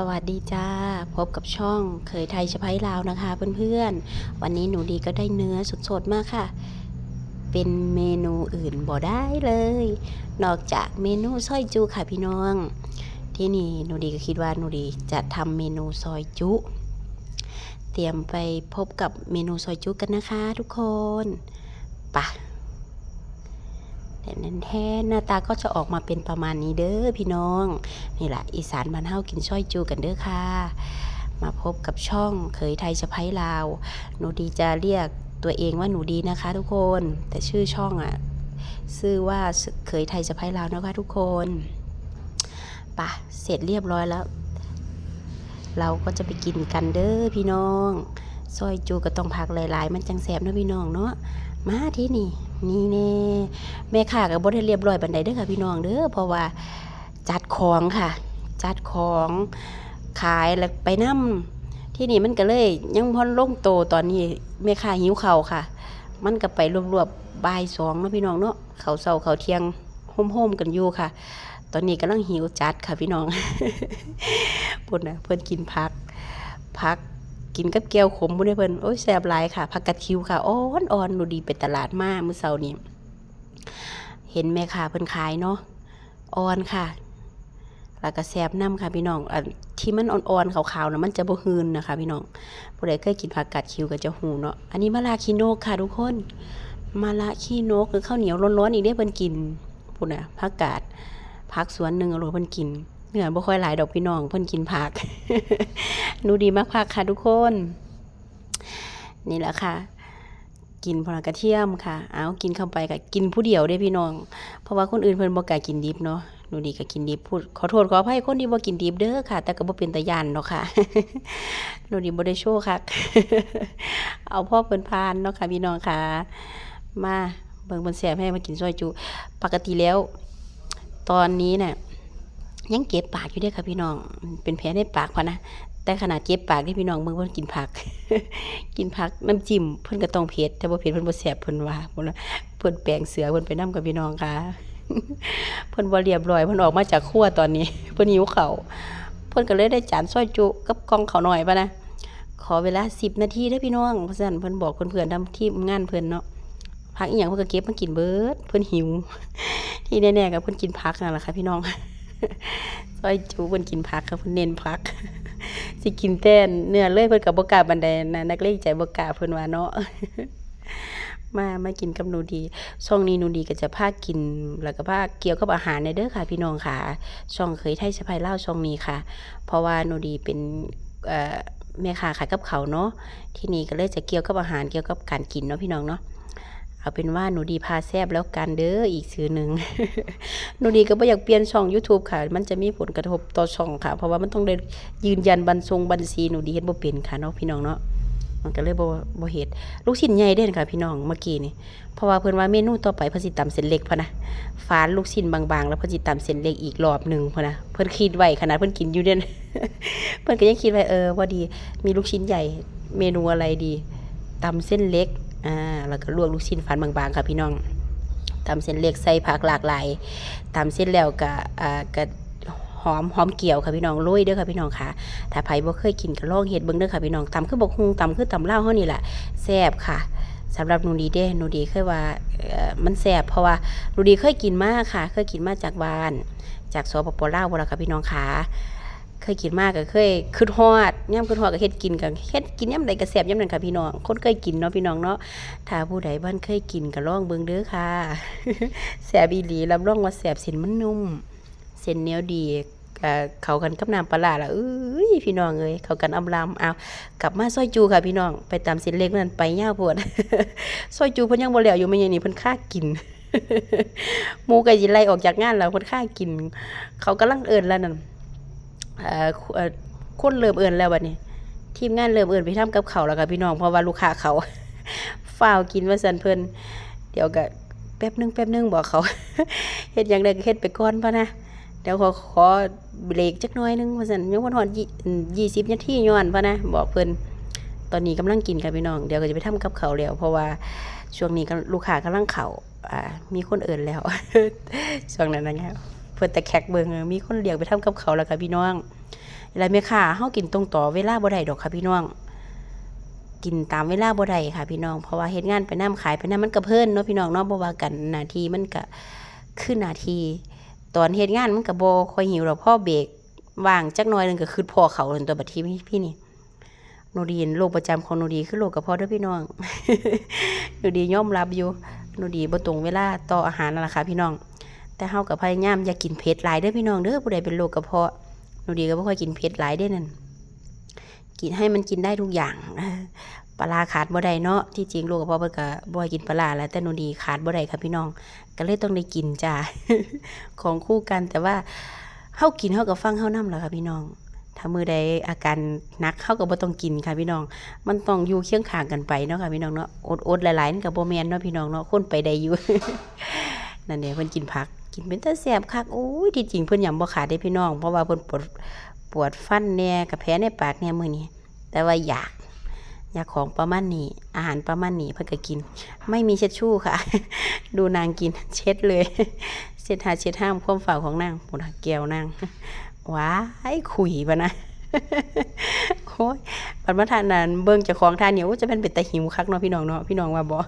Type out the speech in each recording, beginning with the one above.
สวัสดีจ้า พบกับช่องเคยไทยชะไพลาวนะคะเพื่อนๆ วันนี้หนูดีก็ได้เนื้อสดๆ มากค่ะ เป็นเมนูอื่นบ่ได้เลย นอกจากเมนูซอยจูค่ะพี่น้อง ที่นี่หนูดีก็คิดว่าหนูดีจะทำเมนูซอยจุ เตรียมไปพบกับเมนูซอยจุกันนะคะทุกคนไปะ แต่นั่นแท้หน้าตาก็จะออกมาเป็นประมาณนี้เด้อพี่น้อง นี่แหละอีสานบ้านเฮากินช้อยจูกันเด้อค่ะ มาพบกับช่องเคยไทยสะพ้ายลาว หนูดีจะเรียกตัวเองว่าหนูดีนะคะ ทุกคน แต่ชื่อช่องอะชื่อว่าเคยไทยสะพ้ายลาวนะคะ ทุกคนปะเสร็จเรียบร้อยแล้ว เราก็จะไปกินกันเด้อพี่น้องซอยจูก็ต้องพักหลาย ๆ มันจังแสบนะพี่น้องเนาะ มาที่นี่ นี่แน่แม่ค้าก็บ่ได้เรียบร้อยบันไดเด้อค่ะพี่น้องเด้อเพราะว่าจัดของค่ะ จัดของขายแล้วไปนํที่นี่มันก็เลยยังพอนลงโตตอนนี้แม่ค้าหิวเข้าค่ะ มันก็ไปรวบๆบ่ายสองเนาะพี่น้องเนาะเขาเช้าเขาเที่ยงโฮมๆกันอยู่ค่ะ ตอนนี้กำลังหิวจัดค่ะพี่น้องพุ่นนะเพิ่อนกินพักพัก กินกับแก้วขมบุ้นเพิ่นโอ้ยแซ่บหลายค่ะผักกาดคิวค่ะอ่อนอ่อนๆดูดีไปตลาดมามื้อเช้านี้เห็นแม่ค้าเพิ่นขายเนาะอ่อนค่ะแล้วก็แซ่บน้ำค่ะพี่น้องอันที่มันอ่อนๆขาวๆน่ะมันจะบ่หืนนะคะ พี่น้องผู้ใดเคยกินผักกาดคิวก็จะหูเนาะอันนี้มะลาคีโนกค่ะทุกคนมะลาคีโนกคือข้าวเหนียวร้อนๆอีกได้เพิ่นกินพุ่นน่ะผักกาดผักสวนหนึงเอาลงเพิ่นกิน เนื้อบ่ค่อยหลายดอกพี่น้องเพิ่นกินผักหนูดีมากผักค่ะทุกคน นี่แหละค่ะ กินพลังกระเทียมค่ะ เอากินเข้าไปกับกินผู้เดียวได้พี่น้อง เพราะว่าคนอื่นเพิ่นบ่กล้ากินดิบเนาะหนูดีก็กินดิบพูดขอโทษขออภัยคนที่บ่กินดิบเด้อค่ะ แต่ก็บ่เป็นตาย่านเนาะค่ะหนูดีบ่ได้โชว์ค่ะเอาพ่อเพิ่นพานเนาะค่ะพี่น้องค่ะ มาเบิ่งเพิ่นแซ่บให้มากินซอยจุ ปกติแล้ว ตอนนี้น่ะ ยังเก็บปากอยู่ด้อค่ะพี่น้อง เป็นแผลในปากพะนะแต่ขนาดเก็บปากที่พี่น้องเบิ่งเพิ่นกินผัก กินผักน้ำจิ้มเพิ่นก็ต้องเผ็ดแต่บ่เผ็ดเพิ่นบ่แซ่บเพิ่นว่าเพิ่นว่าเพิ่นแปลงเสือเพิ่นไปนํกับพี่น้องค่ะเพิ่นบ่เรียบร้อยเพิ่นออกมาจากครัวตอนนี้เพิ่นหิวข้าวเพิ่นก็เลยได้จานซอยจุกับกองข้าวหน่อยปะนะขอเวลา10นาทีเด้พี่น้องเพราะฉะนั้นเพิ่นบอกเพื่อนๆทำทีมงานเพิ่นเนาะผักอีหยังเพิ่นก็เก็บมากินเบิดเพิ่นหิว ที่แน่ๆก็เพิ่นกินผักนั่นแหละค่ะพี่น้อง ซอยจุเพิ่นกินผักค่ะเพิ่นเน้นผัก สิกินแต่เนื้อเลยเพิ่นก็บ่กล้าบันไดนะนักเลงใจบ่กล้าเพิ่นว่าเนาะมามากินกับหนูดี ช่องนี้หนูดีก็จะพากิน แล้วก็พาเกี่ยวกับอาหารในเด้อค่ะ พี่น้องค่ะ ช่องเคยไทยสะพายเล่าช่องนี้ค่ะ เพราะว่าหนูดีเป็นเอ่อแม่ค้าขายกับเขาเนาะ ที่นี่ก็เลยจะเกี่ยวกับอาหารเกี่ยวกับการกินเนาะพี่น้องเนาะ เอาเป็นว่าหนูดีพาแซบแล้วกันเด้ออีกชื่อหนึ่งหนูดีก็บ่อยากเปลี่ยนช่อง YouTube ค่ะ มันจะมีผลกระทบต่อช่องค่ะ เพราะว่ามันต้องได้ยืนยันบัญชงบัญชีหนูดีเฮ็ดบ่เป็นค่ะเนาะพี่น้องเนาะมันก็เลยบ่บ่เฮ็ดลูกชิ้นใหญ่เด่นค่ะ พี่น้องเมื่อกี้นี่เพราะว่าเพิ่นว่าเมนูต่อไปเพิ่นสิตำเส้นเล็กพะนะฟานลูกชิ้นบางๆ แล้วเพิ่นสิตำเส้นเล็กอีกรอบหนึ่งพะนะเพิ่นคิดไว้ขนาดเพิ่นกินอยู่เด่นเพิ่นก็ยังคิดไว้เออว่าดีมีลูกชิ้นใหญ่เมนูอะไรดีตำเส้นเล็ก อ่าแล้วก็ลวกลูกชิ้นฟานบางๆค่ะพี่น้องตำเส้นเล็กใส่ผักหลากหลายตำเส้นแล้วก็อ่าก็หอมหอมเกี่ยวค่ะพี่น้องโรยเด้อค่ะพี่น้องค่ะ ถ้าไผบ่เคยกินก็ลองเฮ็ดเบิ่งเด้อค่ะพี่น้องตำคือบกฮุงตำคือตำเล่าเฮานี่แหละแซ่บค่ะสำหรับนูดีเด้นูดีเคยว่าเออมันแซ่บเพราะว่านูดีเคยกินมากค่ะ เคยกินมาจากบ้าน จากสปปลาวบ่ล่ะค่ะพี่น้องค่ะ เคยกินมากก็เคยคิดฮอดย่ำคิดฮอดก็เฮ็ดกินก็เฮ็ดกินยามใดก็แซ่บยามนั้นค่ะพี่น้อง คนเคยกินเนาะพี่น้องเนาะถ้าผู้ใดบ้านเคยกินก็ลองเบิ่งเด้อค่ะแซ่บอีหลีรับรองว่าแซ่บเส้นมันนุ่มเส้นเหนียวดีเขากันกับน้ำปลาละเอ้ยพี่น้องเอ้ยเขากันอำลำเอากลับมาซอยจูค่ะพี่น้องไปตามเส้นเล็กนั่นไปย่าปวดซอยจูเพิ่นยังบ่แล้วอยู่แม่ยังนี่เพิ่นค่ากินหมูก็สิไล่ออกจากงานแล้วเพิ่นค่ากิน เขากำลังเอิ้นแล้วนั่น คนเริ่มเอิ้นแล้วบัดนี้ ทีมงานเริ่มเอิ้นไปทำกับเขาแล้วค่ะพี่น้องเพราะว่าลูกค้าเขาฝ้าวกินว่าซั่นเพิ่นเดี๋ยวก็แป๊บหนึงแป๊บหนึงบอกเขาเฮ็ดหยังได้ก็เฮ็ดไปก่อนพะนะเดี๋ยวขอขอเบรกจักหน่อยหนึงว่าซั่นยังบ่ทอดยี่สิบนาทีย้อนพะนะบอกเพิ่นตอนนี้กำลังกินค่ะพี่น้องเดี๋ยวก็จะไปทำกับเขาแล้ว เพราะว่าช่วงนี้ลูกค้ากำลังเขา่ามีคนเอิ้นแล้วช่วงนั้นนะครับ เพิ่นแต่แขกเบิ่งเออมีคนเรียกไปทำกับเขาแล้วค่ะพี่น้องแล้วแม่ค้าเฮากินตรงต่อเวลาบ่ได้ดอกค่ะพี่น้อง กินตามเวลาบ่ได้ค่ะพี่น้องเพราะว่าเฮ็ดงานไปนํขายไปนํมันก็เพลินเนาะพี่น้องเนาะบ่ว่ากันนาทีมันก็คือหน้าทีตอนเฮ็ดงานมันก็บ่ค่อยหิวดอกพ่อเบรกว่างจักหน่อยนึงก็คือพ่อเขาเลยตัวบัดทีพี่นี่หนูดีนโรคประจำของหนูดีคือโรคกระเพาะด้อพี่น้องหนูดียอมรับอยู่หนูดีบ่ตรงเวลาต่ออาหารนั่นแหละค่ะพี่น้อง แต่เฮาก็พยายามอย่ากินเผ็ดหลายเด้อพี่น้องเด้อผู้ใดเป็นโรคกระเพาะหนูดีก็บ่ค่อยกินเผ็ดหลายเด้นั่นกินให้มันกินได้ทุกอย่างปลาขาดบ่ได้เนาะที่จริงลูกกับพ่อเพิ่นก็บ่ให้กินปลาแล้วแต่หนูดีขาดบ่ได้ค่ะพี่น้อง ก็เลยต้องได้กินจ้าของคู่กันแต่ว่าเฮากินเฮาก็ฟังเฮานำล่ะค่ะพี่น้อง ถ้ามือใดอาการหนักเฮาก็บ่ต้องกินค่ะพี่น้อง มันต้องอยู่เคียงข้างกันไปเนาะค่ะพี่น้องเนาะอดๆหลายๆนั่นก็บ่แม่นเนาะพี่น้องเนาะคนไปได้อยู่นั่นเด้เพิ่นกินผัก กินเป็นตาแซ่บคักโอ้ยที่จริงเพิ่นยำบ่ขาดเด้พี่น้อง เพราะว่าเพิ่นปวดปวดฟันแน่กับแผลในปากแน่มื้อนี้ แต่ว่าอยากอยากของประมาณนี้ อาหารประมาณนี้เพื่อก็กิน ไม่มีเช็ดชู่ค่ะ ดูนางกินเช็ดเลย เช็ดหาเช็ดห้ามความฝ่าของนางหมดแก้วนางว้ายขุยปะนะโอ้ยปันมาทานนั้นเบิ่งจ้าของทานเนี่ยจะเป็นเป็นตาหิวคักเนาะพี่น้องเนาะพี่น้องว่าบ่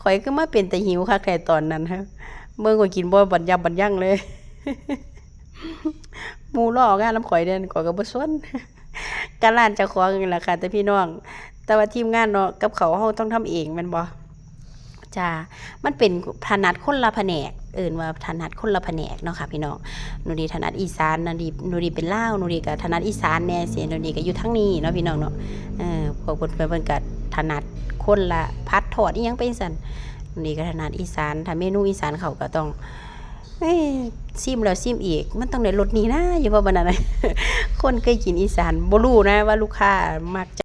ข่อยก็มาเป็นตาหิวคักแต่ตอนนั้นครับ เบิ่งก็กินบ่บันยับบันยั่งเลยหมูล่องานน้ำข่อยเด่นข่อยก็บ่สนการร้านจ้าของนี่แหละค่ะแต่พี่น้อง แต่ว่าทีมงานเนาะกับเขาเฮาต้องทำเองม่นบ่จ้ามันเป็นถนัดคนละแผนก เอิ้นว่าถนัดคนละแผนกเนาะค่ะพี่น้องหนูดีถนัดอีสานหนูดีหนูดีเป็นล่าวหนูดีก็ถนัดอีสานแน่เสียหนูดีก็อยู่ทั้งนี้เนาะพี่น้องเนาะเออพวกเพิ่นเพิ่นเพิ่นก็ถนัดคนละพัดทอดอีหยังเป็นซั่น นี่ก็ถนัดอีสานถ้าเมนูอีสานเขาก็ต้องซิมแล้วซิมอีก มันต้องในรถนี้นะอย่าว่าบันนั้นคนเคยกินอีสานบ่รู้นะว่าลูกค้ามากจะ